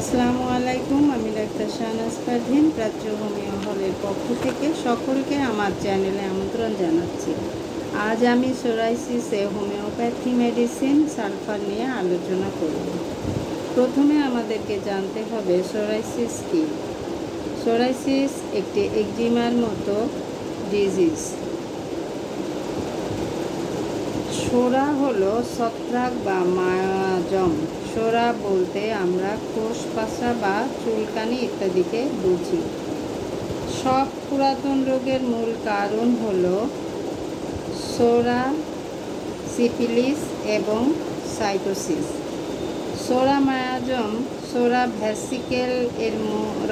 আসসালামু আলাইকুম, আমি ডাক্তার শাহনাজ পারভিন প্রাচ্য হোমিও হলের পক্ষ থেকে সকলকে আমার চ্যানেলে আমন্ত্রণ জানাচ্ছি। আজ আমি সোরাইসিসে হোমিওপ্যাথি মেডিসিন, সালফার নিয়ে আলোচনা করব। প্রথমে আমাদেরকে জানতে হবে সোরাইসিস কী। সোরাইসিস একটি একজিমার মতো ডিজিজ। সোরা হলো ছত্রাক বা মায়াজম। সোরা বলতে আমরা কোষ পাশা বা চুলকানি ইত্যাদিকে বুঝি। সব পুরাতন রোগের মূল কারণ হল সোরা সিপিলিস এবং সাইটোসিস। সোরা মায়াজম সোরা ভ্যাসিকেল এর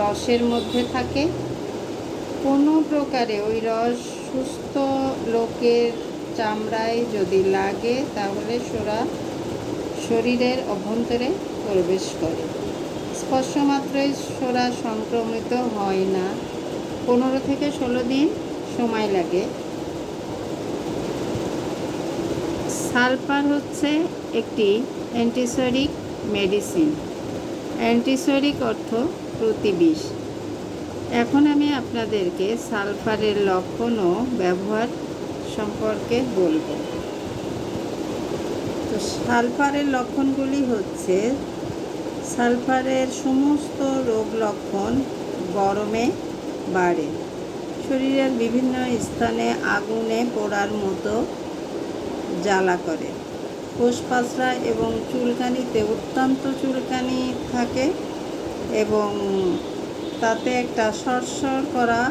রসের মধ্যে থাকে। কোনো প্রকারে ওই রস সুস্থ লোকের চামড়ায় যদি লাগে তাহলে সোরা শরীরের অভ্যন্তরে প্রবেশ করে। স্পর্শ মাত্রই সোরা সংক্রমিত হয় না। পনেরো থেকে ষোলো দিন সময় লাগে। সালফার হচ্ছে একটি অ্যান্টিসরিক মেডিসিন। অ্যান্টিসরিক অর্থ প্রতিবিষ। এখন আমি আপনাদেরকে সালফারের লক্ষণ ও ব্যবহার সম্পর্কে বলব। তো সালফারের লক্ষণগুলি হচ্ছে সালফারের সমস্ত রোগ লক্ষণ গরমে বাড়ে। শরীরের বিভিন্ন স্থানে আগুনে পোড়ার মতো জ্বালা করে। কোষপাশরা এবং চুলকানিতে অত্যন্ত চুলকানি থাকে এবং তাতে একটা সরসর করা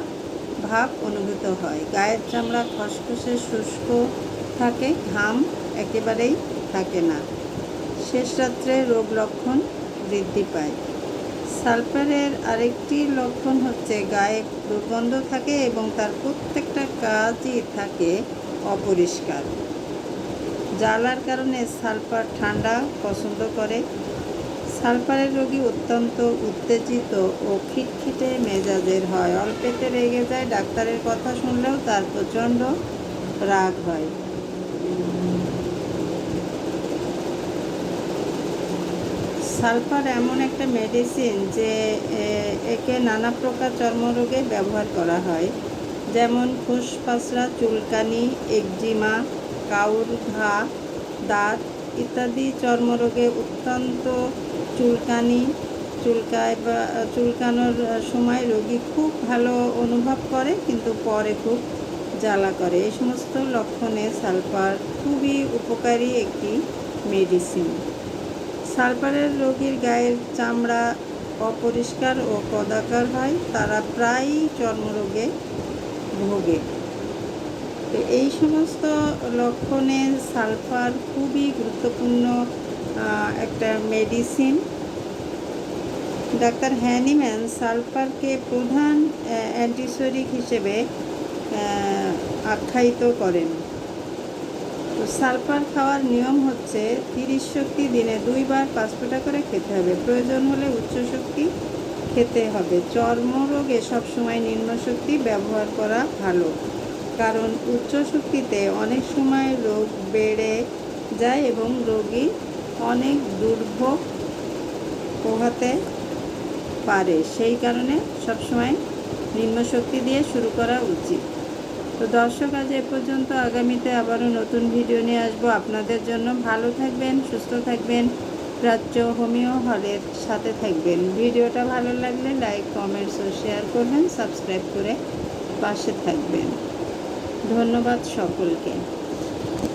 ভাব অনুভূত হয়। গায়ের চামড়া খসখসে শুষ্ক থাকে, ঘাম একেবারেই থাকে না। শেষ রাত্রে রোগ লক্ষণ বৃদ্ধি পায়। সালফারের আরেকটি লক্ষণ হচ্ছে গায়ে দুর্গন্ধ থাকে এবং তার প্রত্যেকটা কাজই থাকে অপরিষ্কার। জ্বালার কারণে সালফার ঠান্ডা পছন্দ করে। সালফারের রোগী অত্যন্ত উত্তেজিত ও খিটখিটে মেজাজের হয়। অল্পেতে রেগে যায়, ডাক্তারের কথা শুনলেও তার প্রচণ্ড রাগ হয়। সালফার এমন একটা মেডিসিন যে একে নানা প্রকার চর্মরোগে ব্যবহার করা হয়। যেমন ফুসফাসরা, চুলকানি, একজিমা, কাউর ঘা, দাঁত ইত্যাদি চর্মরোগে অত্যন্ত চুলকানি, চুলকায় বা, চুলকানোর সময় রোগী খুব ভালো অনুভব করে কিন্তু পরে খুব জ্বালা করে। এই সমস্ত লক্ষণে সালফার খুবই উপকারী একটি মেডিসিন সালফারের রোগীর গায়ের চামড়া অপরিষ্কার ও কদাকার হয়, তারা প্রায়ই চর্মরোগে ভোগে। তো এই সমস্ত লক্ষণে সালফার খুবই গুরুত্বপূর্ণ একটা মেডিসিন। ডাক্তার হ্যানিম্যান সালফারকে প্রধান অ্যান্টিসোরিক হিসেবে আখ্যায়িত করেন। তো সালফার খাওয়ার নিয়ম হচ্ছে তিরিশ শক্তি দিনে দুইবার পাঁচ ফোঁটা করে খেতে হবে। প্রয়োজন হলে উচ্চ শক্তি খেতে হবে। চর্মরোগে সবসময় নিম্ন শক্তি ব্যবহার করা ভালো, কারণ উচ্চ শক্তিতে অনেক সময় রোগ বেড়ে যায় এবং রোগী অনেক দুর্ভোগ পোহাতে পারে। সেই কারণে সবসময় নিম্ন শক্তি দিয়ে শুরু করা উচিত। তো দর্শক, আজ এ পর্যন্ত আগামীতে আবারও নতুন ভিডিও নিয়ে আসব আপনাদের জন্য। ভালো থাকবেন, সুস্থ থাকবেন প্রাচ্য হোমিও হলের সাথে থাকবেন। ভিডিওটা ভালো লাগলে লাইক, কমেন্টস ও শেয়ার করবেন, সাবস্ক্রাইব করে পাশে থাকবেন। ধন্যবাদ সকলকে।